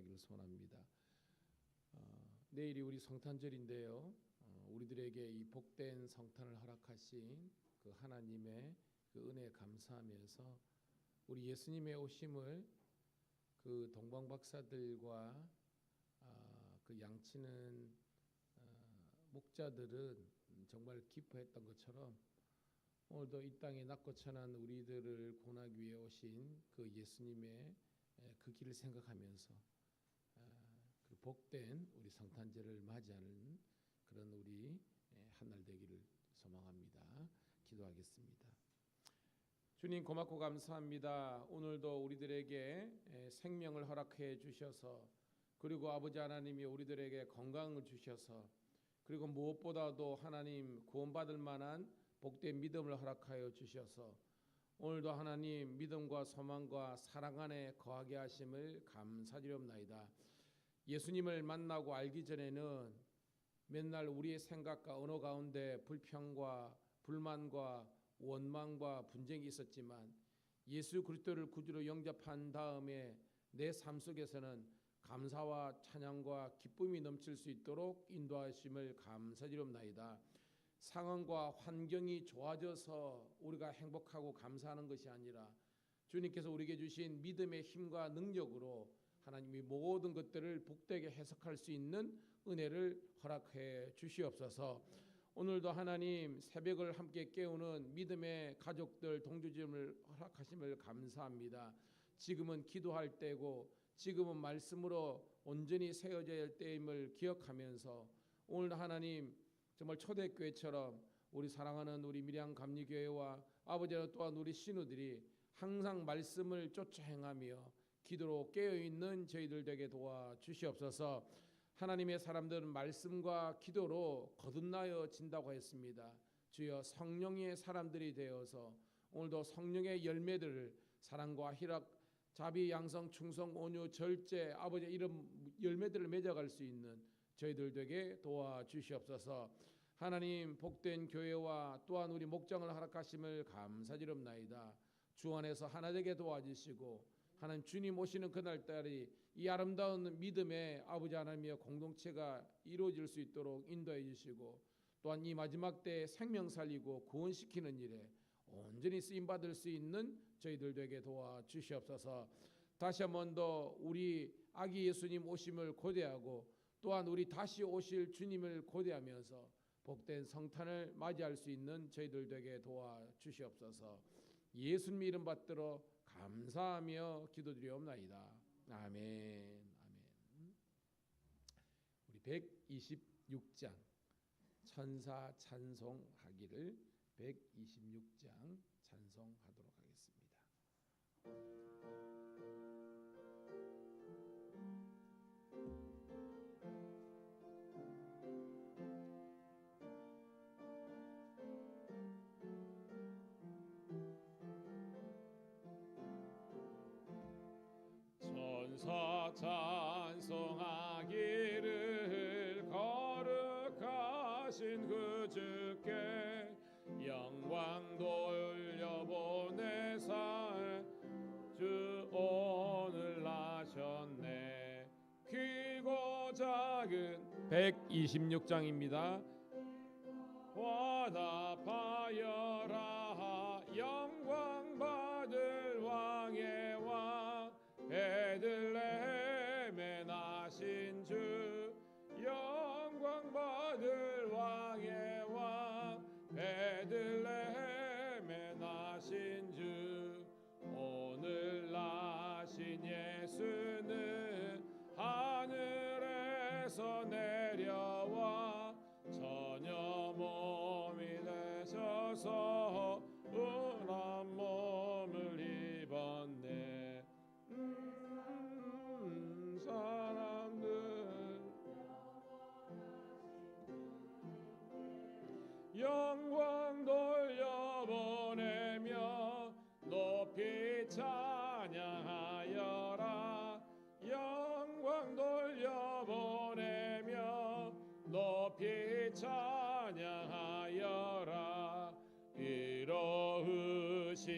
함께하기를 소원합니다. 어, 내일이 우리 성탄절인데요. 어, 우리들에게 이 복된 성탄을 허락하신 그 하나님의 그 은혜에 감사하면서 우리 예수님의 오심을 그 동방 박사들과 아, 그 양치는 어, 목자들은 정말 기뻐했던 것처럼 오늘도 이 땅에 낮고 천한 우리들을 구원하기 위해 오신 그 예수님의 에, 그 길을 생각하면서 복된 우리 성탄절을 맞이하는 그런 우리 에, 한날 되기를 소망합니다. 기도하겠습니다. 주님 고맙고 감사합니다. 오늘도 우리들에게 에, 생명을 허락해 주셔서 그리고 아버지 하나님이 우리들에게 건강을 주셔서 그리고 무엇보다도 하나님 구원받을 만한 복된 믿음을 허락하여 주셔서 오늘도 하나님 믿음과 소망과 사랑 안에 거하게 하심을 감사드리옵나이다. 예수님을 만나고 알기 전에는 맨날 우리의 생각과 언어 가운데 불평과 불만과 원망과 분쟁이 있었지만 예수 그리스도를 구주로 영접한 다음에 내 삶 속에서는 감사와 찬양과 기쁨이 넘칠 수 있도록 인도하심을 감사드리옵나이다. 상황과 환경이 좋아져서 우리가 행복하고 감사하는 것이 아니라 주님께서 우리에게 주신 믿음의 힘과 능력으로 하나님이 모든 것들을 복되게 해석할 수 있는 은혜를 허락해 주시옵소서. 오늘도 하나님 새벽을 함께 깨우는 믿음의 가족들 동조짐을 허락하심을 감사합니다. 지금은 기도할 때고 지금은 말씀으로 온전히 세워져야 할 때임을 기억하면서 오늘 하나님 정말 초대교회처럼 우리 사랑하는 우리 밀양 감리교회와 아버지와 또한 우리 신우들이 항상 말씀을 쫓아 행하며 기도로 깨어 있는 저희들 되게 도와 주시옵소서. 하나님의 사람들은 말씀과 기도로 거듭나여 진다고 했습니다. 주여 성령의 사람들이 되어서 오늘도 성령의 열매들을 사랑과 희락, 자비, 양성, 충성, 온유, 절제, 아버지 이런 열매들을 맺어갈 수 있는 저희들 되게 도와 주시옵소서. 하나님 복된 교회와 또한 우리 목장을 허락하심을 감사드립나이다. 주 안에서 하나 되게 도와주시고 하나님 주님 오시는 그날따리 이 아름다운 믿음의 아버지 하나님의 공동체가 이루어질 수 있도록 인도해 주시고 또한 이 마지막 때 생명 살리고 구원시키는 일에 온전히 쓰임 받을 수 있는 저희들 되게 도와 주시옵소서. 다시 한 번 더 우리 아기 예수님 오심을 고대하고 또한 우리 다시 오실 주님을 고대하면서 복된 성탄을 맞이할 수 있는 저희들 되게 도와 주시옵소서. 예수님 이름 받들어 감사하며 기도드리옵나이다. 아멘. 아멘. 우리 126장 천사 찬송하기를 126장 찬송하도록 하겠습니다. 찬송하기를 거룩하신 그 주께 영광 돌려보내사 주 오늘 나셨네. 크고 작은 126장입니다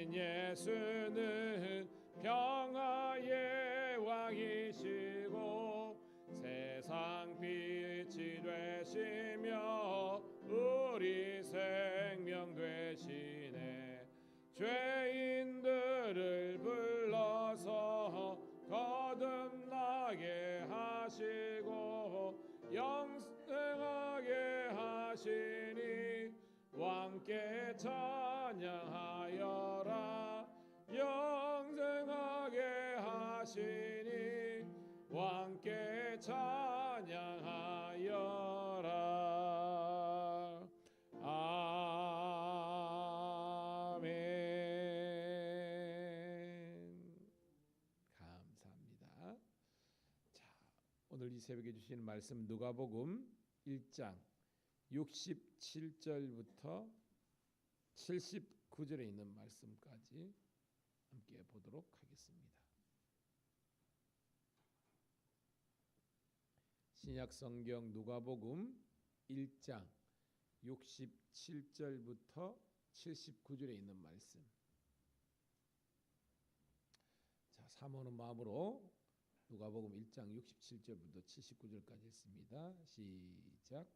이로 오늘 이 새벽에 주시는 말씀 누가복음 1장 67절부터 79절에 있는 말씀까지 함께 보도록 하겠습니다. 신약 성경 누가복음 1장 67절부터 79절에 있는 말씀. 자, 사모는 마음으로 누가복음 1장 67절부터 79절까지 있습니다. 시작.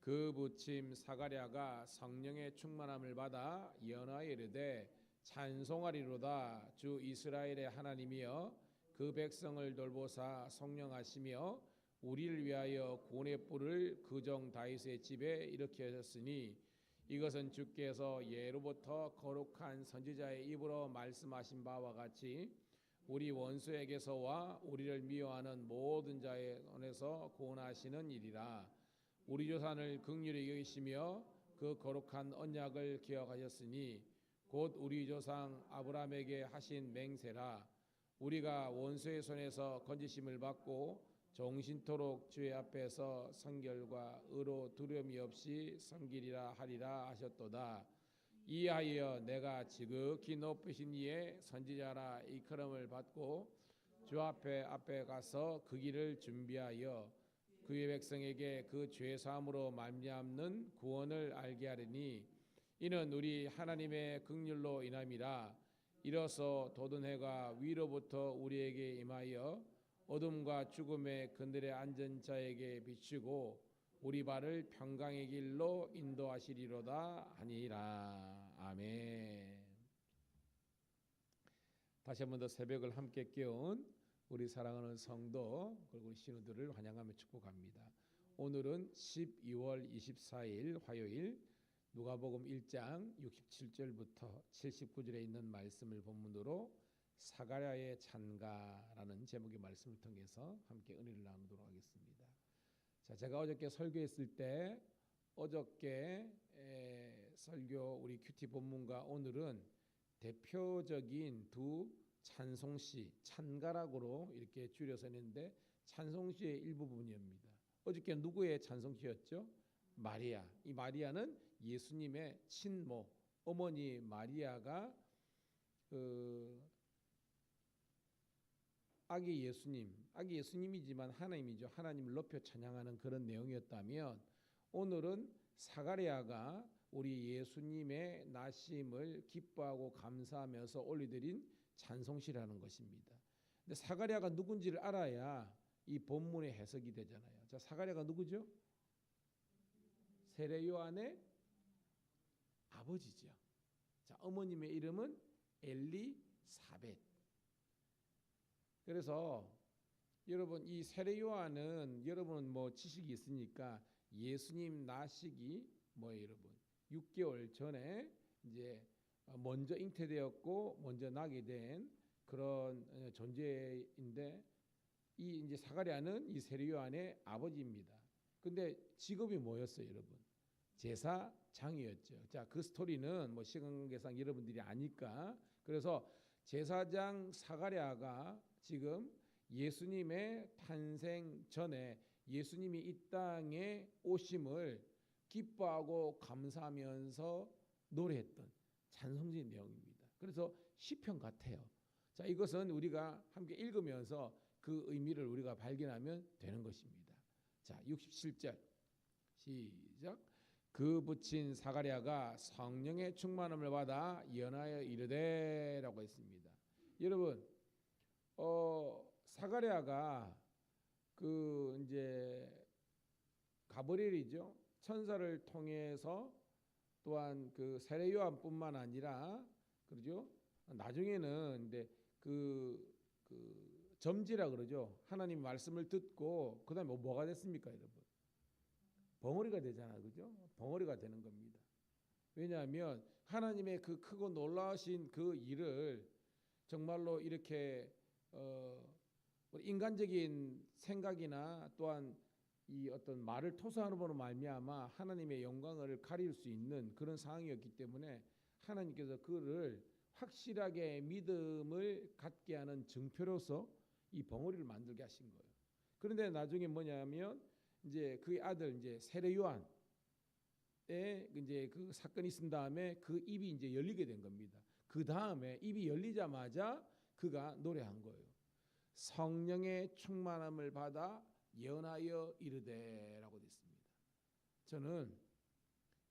그 부침 사가랴가 성령의 충만함을 받아 연하에 이르되 찬송하리로다 주 이스라엘의 하나님이여 그 백성을 돌보사 성령하시며 우리를 위하여 구원의 뿔을 그종 다윗의 집에 일으켜 하셨으니 이것은 주께서 예로부터 거룩한 선지자의 입으로 말씀하신 바와 같이 우리 원수에게서와 우리를 미워하는 모든 자의 손에서 구원하시는 일이라. 우리 조상을 극률히 여기시며 그 거룩한 언약을 기억하셨으니 곧 우리 조상 아브라함에게 하신 맹세라. 우리가 원수의 손에서 건지심을 받고 정신토록 주의 앞에서 성결과 의로 두려움이 없이 섬기리라 하리라 하셨도다 이하여 내가 지극히 높으신 이의 선지자라 이끌음을 받고 주 앞에 앞에 가서 그 길을 준비하여 그의 백성에게 그 죄 사함으로 말미암는 구원을 알게 하리니 이는 우리 하나님의 극률로 인함이라. 이로써 도든 해가 위로부터 우리에게 임하여 어둠과 죽음의 그늘에 앉은 자에게 비추고 우리 발을 평강의 길로 인도하시리로다 하니라 아멘. 다시 한 번 더 새벽을 함께 깨운 우리 사랑하는 성도 그리고 신우들을 환영하며 축복합니다. 오늘은 12월 24일 화요일 누가복음 1장 67절부터 79절에 있는 말씀을 본문으로 사가랴의 찬가라는 제목의 말씀을 통해서 함께 은혜를 나누도록 하겠습니다. 자, 제가 어저께 설교했을 때 어저께 에, 설교 우리 큐티 본문과 오늘은 대표적인 두 찬송시 찬가락으로 이렇게 줄여서 했는데 찬송시의 일부분입니다. 어저께 누구의 찬송시였죠? 마리아. 이 마리아는 예수님의 친모 어머니 마리아가 그 아기 예수님, 아기 예수님이지만 하나님이죠. 하나님을 높여 찬양하는 그런 내용이었다면 오늘은 사가랴가 우리 예수님의 나심을 기뻐하고 감사하면서 올려드린 찬송시라는 것입니다. 근데 사가랴가 누군지를 알아야 이 본문의 해석이 되잖아요. 자, 사가랴가 누구죠? 세례 요한의 아버지죠. 자, 어머님의 이름은 엘리사벳. 그래서 여러분 이 세례 요한은 여러분 뭐 지식이 있으니까 예수님 나시기 뭐 여러분 6개월 전에 이제 먼저 잉태되었고 먼저 나게 된 그런 존재인데 이 이제 사가랴는 이 세례 요한의 아버지입니다. 근데 직업이 뭐였어요, 여러분? 제사장이었죠. 자, 그 스토리는 뭐 시간 관계상 여러분들이 아니까 그래서 제사장 사가랴가 지금 예수님의 탄생 전에 예수님이 이 땅에 오심을 기뻐하고 감사하면서 노래했던 찬송지 내용입니다. 그래서 시편 같아요. 자, 이것은 우리가 함께 읽으면서 그 의미를 우리가 발견하면 되는 것입니다. 자, 67절 시작. 그 붙인 사가랴가 성령의 충만함을 받아 연하여 이르되라고 했습니다. 여러분, 어, 사가랴가 그 이제 가브리엘이죠. 천사를 통해서 또한 그 세례 요한뿐만 아니라 그러죠. 나중에는 근데 그, 그 점지라 그러죠. 하나님 말씀을 듣고 그다음에 뭐- 뭐가 됐습니까, 여러분? 벙어리가 되잖아요, 그죠? 벙어리가 되는 겁니다. 왜냐하면 하나님의 그 크고 놀라우신 그 일을 정말로 이렇게 어, 뭐 인간적인 생각이나 또한 이 어떤 말을 토사하는으로 말미암아 하나님의 영광을 가릴 수 있는 그런 상황이었기 때문에 하나님께서 그를 확실하게 믿음을 갖게 하는 증표로서 이 벙어리를 만들게 하신 거예요. 그런데 나중에 뭐냐면 이제 그의 아들 이제 세례 요한의 이제 그 사건이 있은 다음에 그 입이 이제 열리게 된 겁니다. 그 다음에 입이 열리자마자 그가 노래한 거예요. 성령의 충만함을 받아 예언하여 이르되라고 됐습니다. 저는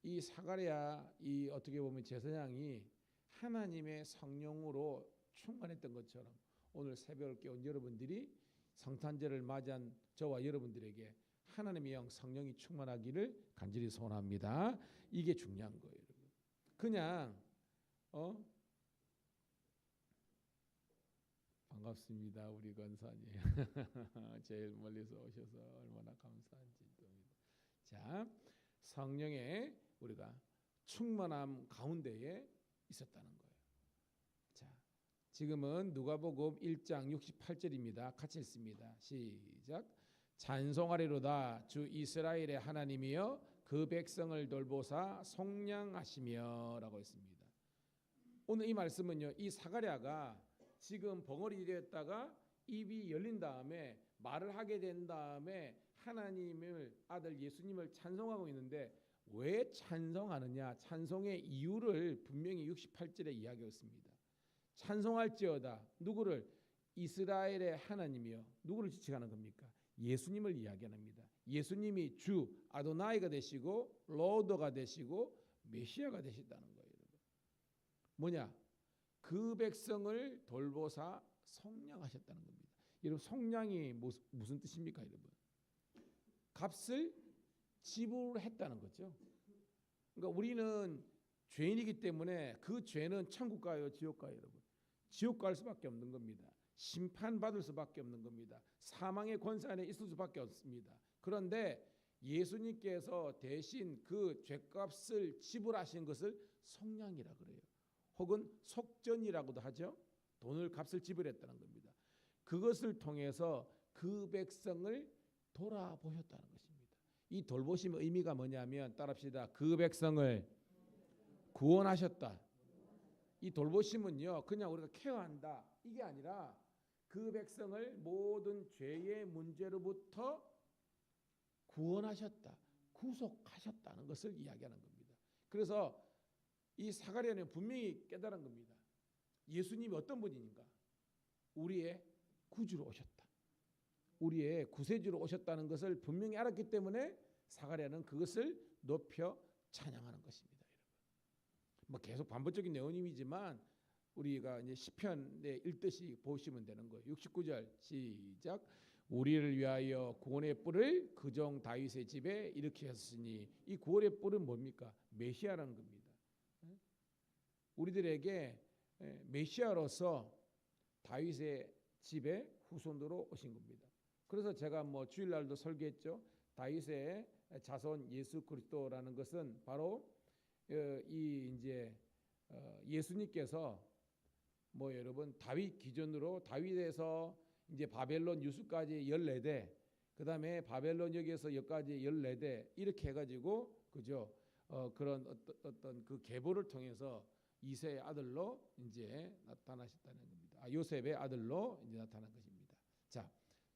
이 사가랴 이 어떻게 보면 제사장이 하나님의 성령으로 충만했던 것처럼 오늘 새벽을 깨운 여러분들이 성탄절을 맞이한 저와 여러분들에게 하나님의 영 성령이 충만하기를 간절히 소원합니다. 이게 중요한 거예요. 그냥 어 반갑습니다, 우리 권사님. 제일 멀리서 오셔서 얼마나 감사한지 또입니다. 자, 성령의 우리가 충만함 가운데에 있었다는 거예요. 자, 지금은 누가복음 1장 68절입니다. 같이 읽습니다. 시작. 찬송하리로다 주 이스라엘의 하나님이여 그 백성을 돌보사 속량하시며라고 했습니다. 오늘 이 말씀은요. 이 사가랴가 지금 벙어리 되었다가 입이 열린 다음에 말을 하게 된 다음에 하나님을 아들 예수님을 찬송하고 있는데 왜 찬송하느냐? 찬송의 이유를 분명히 68절에 이야기했습니다. 찬송할지어다 누구를 이스라엘의 하나님이요 누구를 지칭하는 겁니까? 예수님을 이야기합니다. 예수님이 주 아도나이가 되시고 로더가 되시고 메시아가 되시다는 거예요. 뭐냐? 그 백성을 돌보사 속량하셨다는 겁니다. 여러분 속량이 무슨 뜻입니까, 여러분? 값을 지불했다는 거죠. 그러니까 우리는 죄인이기 때문에 그 죄는 천국 가요, 지옥 가요, 여러분. 지옥 갈 수밖에 없는 겁니다. 심판 받을 수밖에 없는 겁니다. 사망의 권세 안에 있을 수밖에 없습니다. 그런데 예수님께서 대신 그 죄값을 지불하신 것을 속량이라 그래요. 혹은 속전이라고도 하죠. 돈을 값을 지불했다는 겁니다. 그것을 통해서 그 백성을 돌아보셨다는 것입니다. 이 돌보심의 의미가 뭐냐면 따라합시다. 그 백성을 구원하셨다. 이 돌보심은요, 그냥 우리가 케어한다 이게 아니라 그 백성을 모든 죄의 문제로부터 구원하셨다, 구속하셨다는 것을 이야기하는 겁니다. 그래서 이 사가랴는 분명히 깨달은 겁니다. 예수님이 어떤 분인가? 우리의 구주로 오셨다. 우리의 구세주로 오셨다는 것을 분명히 알았기 때문에 사가랴는 그것을 높여 찬양하는 것입니다, 여러분. 뭐 계속 반복적인 내용이지만 우리가 이제 시편에 읽듯이 보시면 되는 거예요. 69절 시작. 우리를 위하여 구원의 뿔을 그종 다윗의 집에 일으키셨으니 이 구원의 뿔은 뭡니까? 메시아라는 겁니다. 우리들에게 메시아로서 다윗의 집에 후손으로 오신 겁니다. 그래서 제가 뭐 주일날도 설계했죠. 다윗의 자손 예수 그리스도라는 것은 바로 어, 이 이제 어, 예수님께서 뭐 여러분 다윗 기준으로 다윗에서 이제 바벨론 유수까지 14대 그다음에 바벨론 역에서 여기까지 14대 이렇게 해 가지고 그죠? 어, 그런 어떤 그 계보를 통해서 이세의 아들로 이제 나타나셨다는 겁니다. 아, 요셉의 아들로 이제 나타난 것입니다. 자,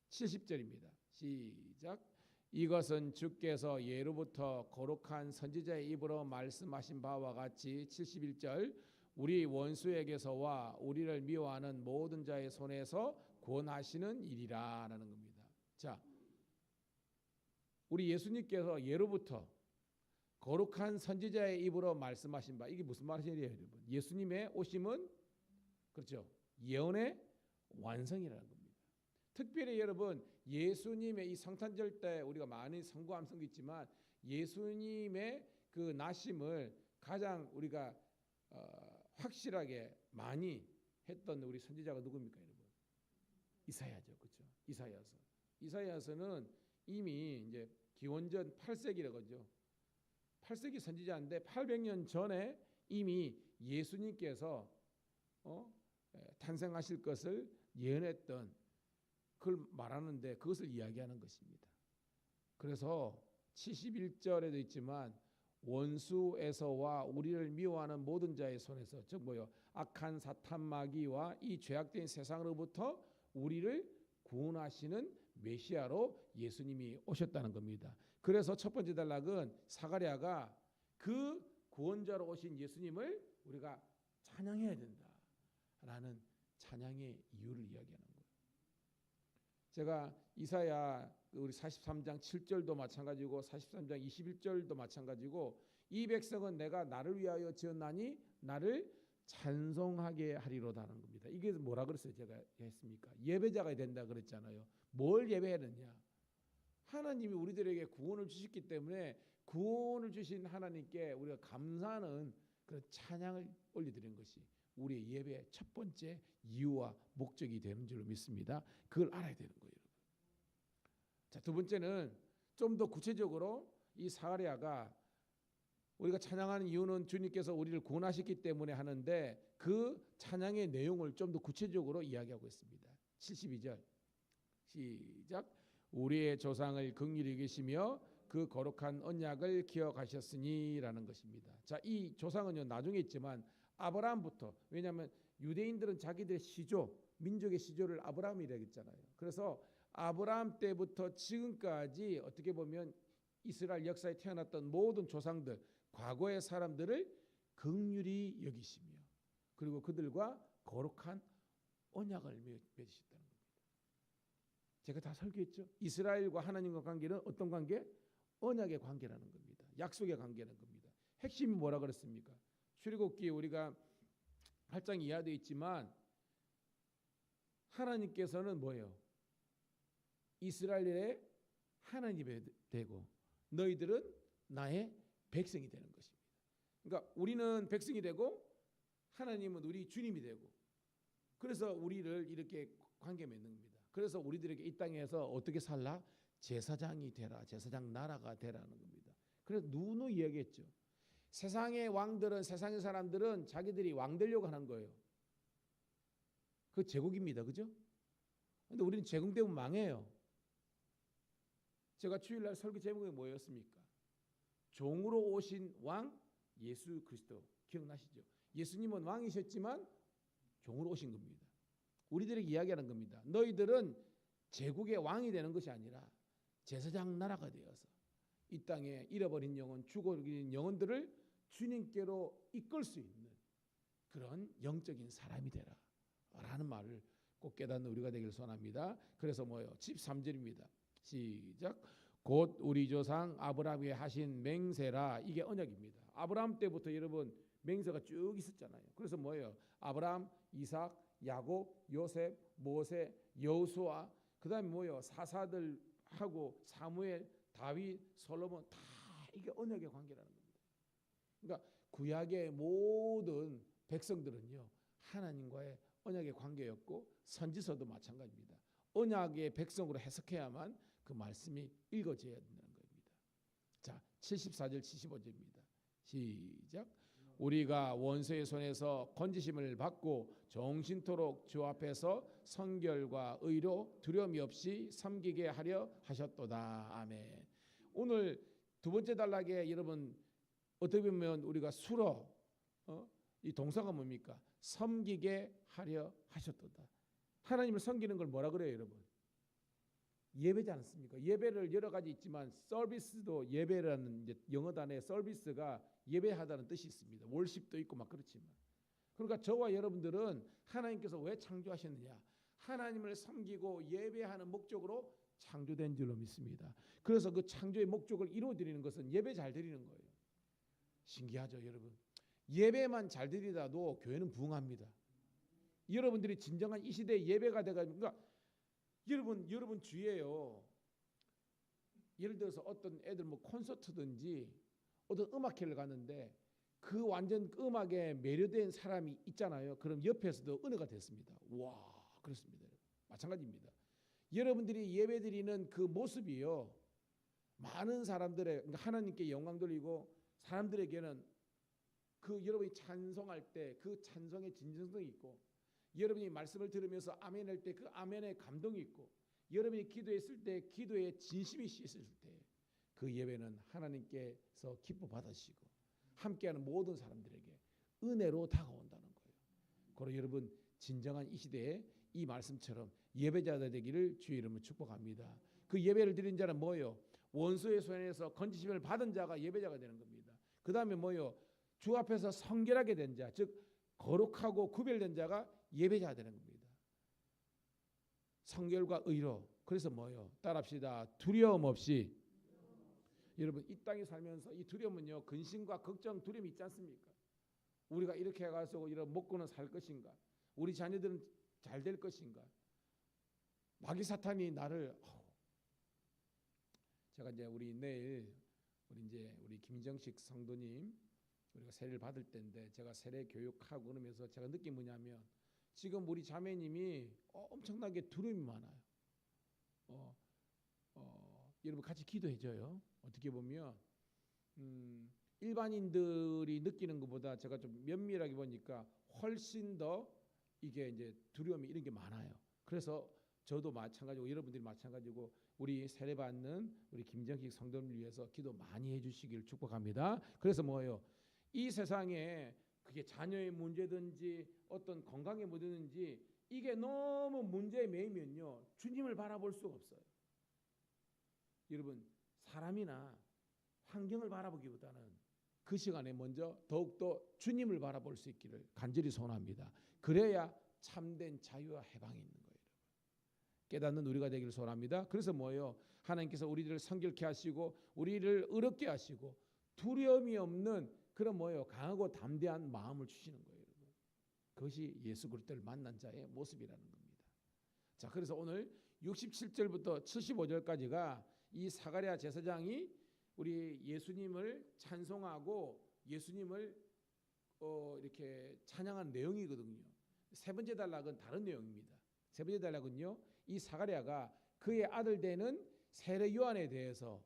70절입니다. 시작. 이것은 주께서 예로부터 거룩한 선지자의 입으로 말씀하신 바와 같이 71절 우리 원수에게서와 우리를 미워하는 모든 자의 손에서 구원하시는 일이라라는 겁니다. 자, 우리 예수님께서 예로부터 거룩한 선지자의 입으로 말씀하신 바 이게 무슨 말이에요, 여러분? 예수님의 오심은 그렇죠. 예언의 완성이라는 겁니다. 특별히 여러분 예수님의 이 성탄절 때 우리가 많이 성구함 성있지만 예수님의 그 나심을 가장 우리가 어, 확실하게 많이 했던 우리 선지자가 누굽니까, 여러분? 이사야죠, 그렇죠? 이사야서. 이사야서는 이미 이제 기원전 8세기라 그죠. 8세기 선지자인데 800년 전에 이미 예수님께서 어? 에, 탄생하실 것을 예언했던 그걸 말하는데 그것을 이야기하는 것입니다. 그래서 71절에도 있지만 원수에서와 우리를 미워하는 모든 자의 손에서 즉 뭐요 악한 사탄 마귀와 이 죄악된 세상으로부터 우리를 구원하시는 메시아로 예수님이 오셨다는 겁니다. 그래서 첫 번째 단락은 사가랴가 그 구원자로 오신 예수님을 우리가 찬양해야 된다라는 찬양의 이유를 이야기하는 거예요. 제가 이사야 우리 43장 7절도 마찬가지고 43장 21절도 마찬가지고 이 백성은 내가 나를 위하여 지었나니 나를 찬송하게 하리로다는 겁니다. 이게 뭐라 그랬어요? 제가 했습니까? 예배자가 된다 그랬잖아요. 뭘 예배하느냐? 하나님이 우리들에게 구원을 주셨기 때문에 구원을 주신 하나님께 우리가 감사하는 그런 찬양을 올려드리는 것이 우리의 예배의 첫 번째 이유와 목적이 되는 줄로 믿습니다. 그걸 알아야 되는 거예요. 자, 두 번째는 좀 더 구체적으로 이 사가랴가 우리가 찬양하는 이유는 주님께서 우리를 구원하셨기 때문에 하는데 그 찬양의 내용을 좀 더 구체적으로 이야기하고 있습니다. 72절 시작 우리의 조상을 긍휼히 계시며 그 거룩한 언약을 기억하셨으니라는 것입니다. 자, 이 조상은요 나중에 있지만 아브라함부터 왜냐하면 유대인들은 자기들의 시조, 민족의 시조를 아브라함이라고 했잖아요. 그래서 아브라함 때부터 지금까지 어떻게 보면 이스라엘 역사에 태어났던 모든 조상들, 과거의 사람들을 긍휼히 여기시며 그리고 그들과 거룩한 언약을 맺으셨다는 겁니다. 제가 다 설교했죠. 이스라엘과 하나님과 관계는 어떤 관계? 언약의 관계라는 겁니다. 약속의 관계라는 겁니다. 핵심이 뭐라 그랬습니까? 출애굽기 우리가 8장 이하되어 있지만 하나님께서는 뭐예요? 이스라엘의 하나님이 되고 너희들은 나의 백성이 되는 것입니다. 그러니까 우리는 백성이 되고 하나님은 우리 주님이 되고 그래서 우리를 이렇게 관계 맺는 겁니다. 그래서 우리들에게 이 땅에서 어떻게 살라? 제사장이 되라. 제사장 나라가 되라는 겁니다. 그래서 누누 이야기했죠. 세상의 왕들은 세상의 사람들은 자기들이 왕 되려고 하는 거예요. 그 제국입니다. 그죠? 근데 우리는 제국되면 망해요. 제가 주일날 설교 제목이 뭐였습니까? 종으로 오신 왕 예수 그리스도 기억나시죠? 예수님은 왕이셨지만 종으로 오신 겁니다. 우리들에게 이야기하는 겁니다. 너희들은 제국의 왕이 되는 것이 아니라 제사장 나라가 되어서 이 땅에 잃어버린 영혼, 죽어버린 영혼들을 주님께로 이끌 수 있는 그런 영적인 사람이 되라. 라는 말을 꼭 깨닫는 우리가 되기를 소원합니다. 그래서 뭐요? 13절입니다. 시작. 곧 우리 조상 아브라함이 하신 맹세라 이게 언약입니다. 아브라함 때부터 여러분 맹세가 쭉 있었잖아요. 그래서 뭐예요? 아브라함, 이삭, 야곱, 요셉, 모세, 여호수아 그다음에 뭐예요? 사사들하고 사무엘, 다윗, 솔로몬 다 이게 언약의 관계라는 겁니다. 그러니까 구약의 모든 백성들은요 하나님과의 언약의 관계였고 선지서도 마찬가지입니다. 언약의 백성으로 해석해야만 그 말씀이 읽어져야 된다는 겁니다. 자, 74절 75절입니다. 시작. 우리가 원수의 손에서 건지심을 받고 정신토록 주 앞에서 성결과 의로 두려움이 없이 섬기게 하려 하셨도다. 아멘. 오늘 두 번째 단락에 여러분 어떻게 보면 우리가 수로 어? 이 동사가 뭡니까? 섬기게 하려 하셨도다. 하나님을 섬기는 걸 뭐라 그래요, 여러분? 예배지 않습니까? 예배를 여러 가지 있지만 서비스도 예배라는 이제 영어 단어의 서비스가 예배하다는 뜻이 있습니다. 월십도 있고 막 그렇지만 그러니까 저와 여러분들은 하나님께서 왜 창조하셨느냐? 하나님을 섬기고 예배하는 목적으로 창조된 줄로 믿습니다. 그래서 그 창조의 목적을 이루어 드리는 것은 예배 잘 드리는 거예요. 신기하죠, 여러분. 예배만 잘 드리다도 교회는 부흥합니다. 여러분들이 진정한 이 시대 예배가 돼가 그러니까 여러분 여러분 주위에요. 예를 들어서 어떤 애들 뭐 콘서트든지 어떤 음악회를 갔는데 그 완전 음악에 매료된 사람이 있잖아요. 그럼 옆에서도 은혜가 됐습니다. 와 그렇습니다. 마찬가지입니다. 여러분들이 예배드리는 그 모습이요. 많은 사람들의 그러니까 하나님께 영광 돌리고 사람들에게는 그 여러분이 찬송할 때 그 찬송의 진정성이 있고 여러분이 말씀을 들으면서 아멘 할 때 그 아멘의 감동이 있고 여러분이 기도했을 때 기도의 진심이 씻을 때 그 예배는 하나님께서 기뻐 받으시고 함께하는 모든 사람들에게 은혜로 다가온다는 거예요. 그리고 여러분 진정한 이 시대에 이 말씀처럼 예배자가 되기를 주의 이름으로 축복합니다. 그 예배를 드린 자는 뭐요? 원수의 손에서 건지심을 받은 자가 예배자가 되는 겁니다. 그 다음에 뭐요? 주 앞에서 성결하게 된 자, 즉 거룩하고 구별된 자가 예배자가 되는 겁니다. 성결과 의로. 그래서 뭐요? 따라합시다. 두려움 없이. 여러분 이 땅에 살면서 이 두려움은요 근심과 걱정, 두려움이 있지 않습니까? 우리가 이렇게 해가지고 이런 먹고는 살 것인가? 우리 자녀들은 잘 될 것인가? 마귀 사탄이 나를 제가 이제 우리 내일 우리 이제 우리 김정식 성도님 우리가 세례를 받을 때인데 제가 세례 교육하고 그러면서 제가 느낀 뭐냐면 지금 우리 자매님이 어, 엄청나게 두려움이 많아요. 어, 어, 여러분 같이 기도해줘요. 어떻게 보면 음, 일반인들이 느끼는 것보다 제가 좀 면밀하게 보니까 훨씬 더 이게 이제 두려움이 이런 게 많아요. 그래서 저도 마찬가지고 여러분들이 마찬가지고 우리 세례 받는 우리 김정식 성도를 위해서 기도 많이 해주시길 축복합니다. 그래서 뭐예요? 이 세상에 그게 자녀의 문제든지 어떤 건강의 문제든지 이게 너무 문제에 매이면요 주님을 바라볼 수가 없어요. 여러분 사람이나 환경을 바라보기보다는 그 시간에 먼저 더욱더 주님을 바라볼 수 있기를 간절히 소원합니다. 그래야 참된 자유와 해방이 있는 거예요. 깨닫는 우리가 되기를 소원합니다. 그래서 뭐예요? 하나님께서 우리들을 성결케 하시고 우리를 의롭게 하시고 두려움이 없는 그런 뭐예요? 강하고 담대한 마음을 주시는 거예요, 여러분. 그것이 예수 그리스도를 만난 자의 모습이라는 겁니다. 자, 그래서 오늘 67절부터 75절까지가 이 사가랴 제사장이 우리 예수님을 찬송하고 예수님을 어, 이렇게 찬양한 내용이거든요. 세 번째 단락은 다른 내용입니다. 세 번째 단락은요. 이 사가랴가 그의 아들 되는 세례 요한에 대해서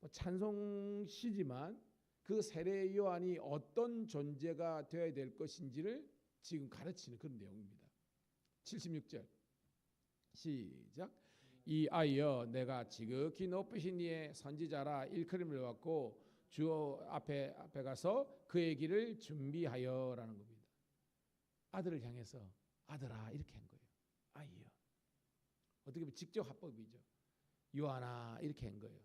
뭐 찬송시지만 그 세례 요한이 어떤 존재가 되어야 될 것인지를 지금 가르치는 그런 내용입니다. 76절 시작 이 아이여 내가 지극히 높으신 이의 선지자라 일컬음을 받고 주 앞에 앞에 가서 그의 길을 준비하여라는 겁니다. 아들을 향해서 아들아 이렇게 한 거예요. 아이여 어떻게 보면 직접 합법이죠. 요하나 이렇게 한 거예요.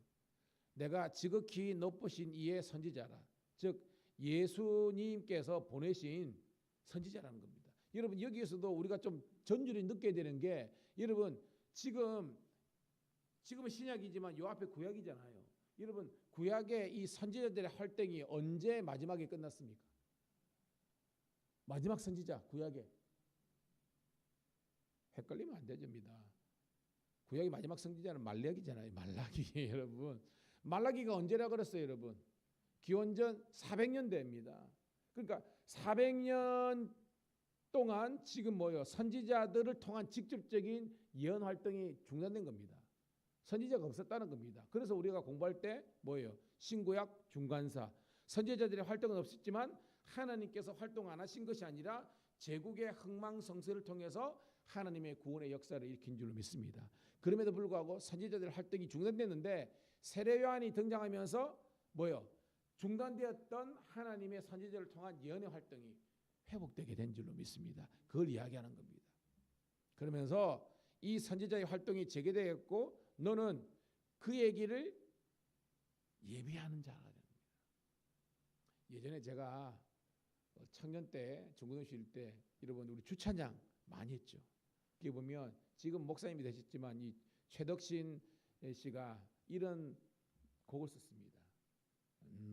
내가 지극히 높으신 이의 선지자라. 즉 예수님께서 보내신 선지자라는 겁니다. 여러분 여기에서도 우리가 좀 전율이 느껴야 되는 게 여러분 지금 지금은 신약이지만 요 앞에 구약이잖아요. 여러분 구약의 이 선지자들의 활동이 언제 마지막에 끝났습니까? 마지막 선지자 구약에 헷갈리면 안 되죠입니다. 구약의 마지막 선지자는 말라기잖아요. 말라기 여러분. 말라기가 언제라 그랬어요, 여러분? 기원전 400년대입니다. 그러니까 400년 동안 지금 뭐요? 선지자들을 통한 직접적인 예언 활동이 중단된 겁니다. 선지자가 없었다는 겁니다. 그래서 우리가 공부할 때 뭐예요? 신구약 중간사. 선지자들의 활동은 없었지만 하나님께서 활동 안 하신 것이 아니라 제국의 흥망성쇠를 통해서 하나님의 구원의 역사를 일으킨 줄로 믿습니다. 그럼에도 불구하고 선지자들의 활동이 중단됐는데 세례 요한이 등장하면서 뭐요? 중단되었던 하나님의 선지자를 통한 예언의 활동이 회복되게 된 줄로 믿습니다. 그걸 이야기하는 겁니다. 그러면서 이 선지자의 활동이 재개되었고 너는 그 얘기를 예비하는 자가 됩니다. 예전에 제가 청년 때 중고등실 때 여러분 우리 주찬양 많이 했죠. 거기 보면 지금 목사님이 되셨지만 이 최덕신 씨가 이런 곡을 썼습니다.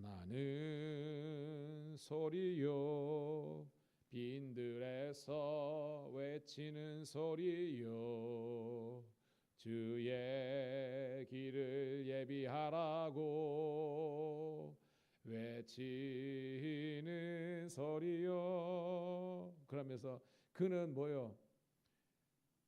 나는 소리요 빈들에서 외치는 소리요 주의 길을 예비하라고 외치는 소리요 그러면서 그는 뭐요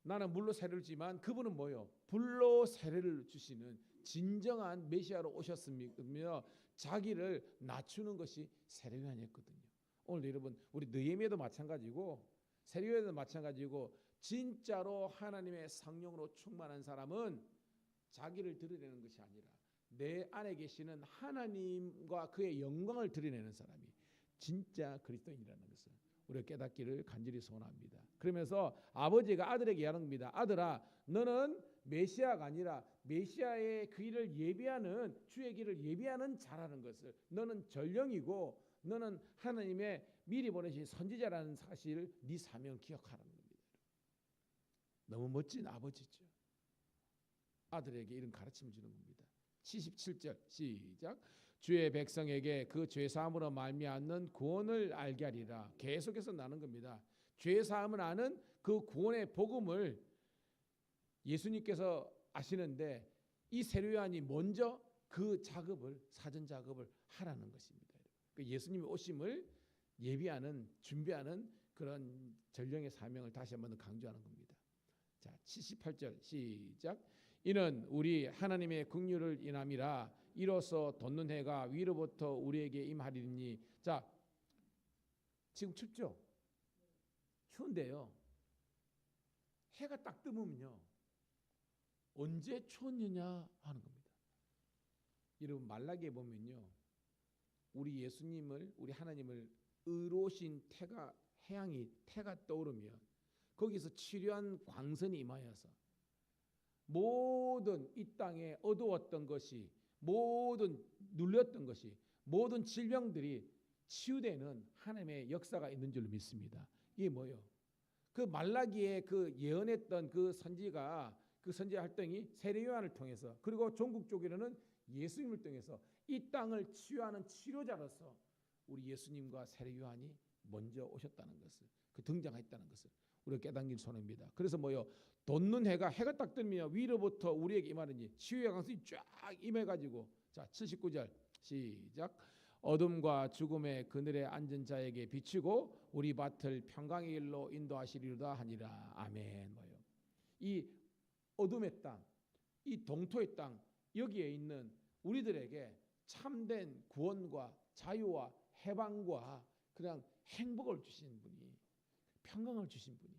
나는 물로 세례를 주지만 그분은 뭐요? 불로 세례를 주시는 진정한 메시아로 오셨으며 자기를 낮추는 것이 세례요한이었거든요. 오늘 여러분 우리 느헤미야도 마찬가지고 세례요한도 마찬가지고 진짜로 하나님의 성령으로 충만한 사람은 자기를 드러내는 것이 아니라 내 안에 계시는 하나님과 그의 영광을 드러내는 사람이 진짜 그리스도인이라는 것을 우리가 깨닫기를 간절히 소원합니다. 그러면서 아버지가 아들에게 하는 겁니다. 아들아, 너는 메시아가 아니라 메시아의 그 일을 예비하는 주의 길을 예비하는 자라는 것을 너는 전령이고 너는 하나님의 미리 보내신 선지자라는 사실을 네 사명 기억하라는 겁니다. 너무 멋진 아버지죠. 아들에게 이런 가르침을 주는 겁니다. 77절 시작. 주의 백성에게 그 죄 사함으로 말미암는 구원을 알게 하리라. 계속해서 나는 겁니다. 죄 사함을 아는 그 구원의 복음을 예수님께서 아시는데 이 세례요한이 먼저 그 작업을 사전 작업을 하라는 것입니다. 그 예수님의 오심을 예비하는 준비하는 그런 전령의 사명을 다시 한번 강조하는 겁니다. 자, 78절 시작. 이는 우리 하나님의 긍휼을 인함이라 이로써 돋는 해가 위로부터 우리에게 임하리니 자 지금 춥죠? 추운데요. 해가 딱 뜨면요. 언제 추웠느냐 하는 겁니다. 여러분 말라기에 보면요. 우리 예수님을 우리 하나님을 의로우신 태가 해양이 태가 떠오르면 거기서 치료한 광선이 임하여서 모든 이 땅에 어두웠던 것이 모든 눌렸던 것이 모든 질병들이 치유되는 하나님의 역사가 있는 줄로 믿습니다. 이게 뭐요? 그 말라기에 그 예언했던 그 선지가 그 선지 활동이 세례 요한을 통해서 그리고 종국 쪽에는 예수님을 통해서 이 땅을 치유하는 치료자로서 우리 예수님과 세례 요한이 먼저 오셨다는 것을 그 등장했다는 것을 우리가 깨닫길 소원입니다. 그래서 뭐요? 돋는 해가 해가 딱 뜨면 위로부터 우리에게 임하느니 치유의 강성이 쫙 임해가지고 자 79절 시작. 어둠과 죽음의 그늘에 앉은 자에게 비추고 우리 밭을 평강의 길로 인도하시리로다 하니라. 아멘. 뭐요? 이 어둠의 땅, 이 동토의 땅 여기에 있는 우리들에게 참된 구원과 자유와 해방과 그냥 행복을 주신 분이 평강을 주신 분이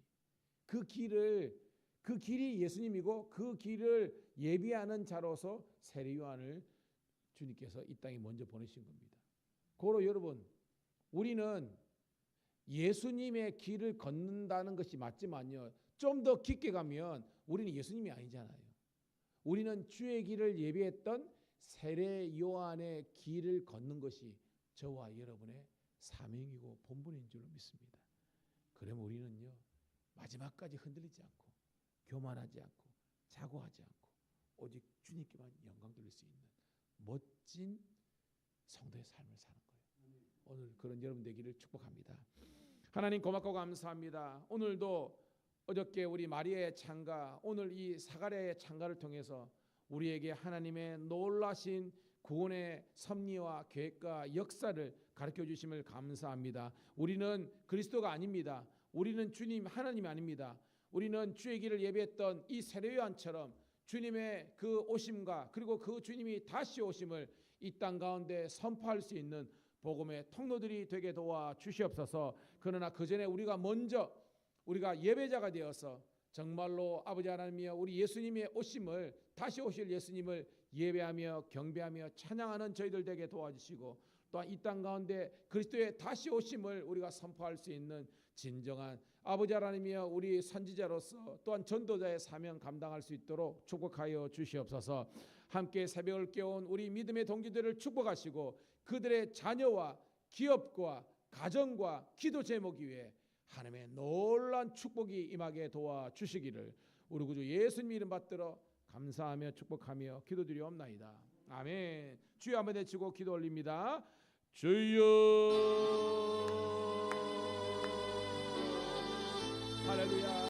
그 길을 그 길이 예수님이고 그 길을 예비하는 자로서 세례 요한을 주님께서 이 땅에 먼저 보내신 겁니다. 고로 여러분 우리는 예수님의 길을 걷는다는 것이 맞지만요. 좀 더 깊게 가면 우리는 예수님이 아니잖아요. 우리는 주의 길을 예비했던 세례 요한의 길을 걷는 것이 저와 여러분의 사명이고 본분인 줄로 믿습니다. 그러면 우리는요. 마지막까지 흔들리지 않고 교만하지 않고 자고하지 않고 오직 주님께만 영광 돌릴 수 있는 멋진 성도의 삶을 사는 거예요. 오늘 그런 여러분 되기를 축복합니다. 하나님 고맙고 감사합니다. 오늘도 어저께 우리 마리아의 창가, 오늘 이 사가랴의 창가를 통해서 우리에게 하나님의 놀라신 구원의 섭리와 계획과 역사를 가르쳐 주심을 감사합니다. 우리는 그리스도가 아닙니다. 우리는 주님 하나님이 아닙니다. 우리는 주의 길을 예배했던 이 세례요한처럼 주님의 그 오심과 그리고 그 주님이 다시 오심을 이 땅 가운데 선포할 수 있는 복음의 통로들이 되게 도와 주시옵소서. 그러나 그 전에 우리가 먼저 우리가 예배자가 되어서 정말로 아버지 하나님이여 우리 예수님의 오심을 다시 오실 예수님을 예배하며 경배하며 찬양하는 저희들 되게 도와주시고 또한 이 땅 가운데 그리스도의 다시 오심을 우리가 선포할 수 있는 진정한 아버지 하나님이여 우리 선지자로서 또한 전도자의 사명 감당할 수 있도록 축복하여 주시옵소서. 함께 새벽을 깨운 우리 믿음의 동기들을 축복하시고 그들의 자녀와 기업과 가정과 기도 제목이 위해 하나님의 놀란 축복이 임하게 도와 주시기를 우리 구주 예수님 이름 받들어 감사하며 축복하며 기도드리옵나이다. 아멘. 주여 한번 외치고 기도 올립니다. 주여 할렐루야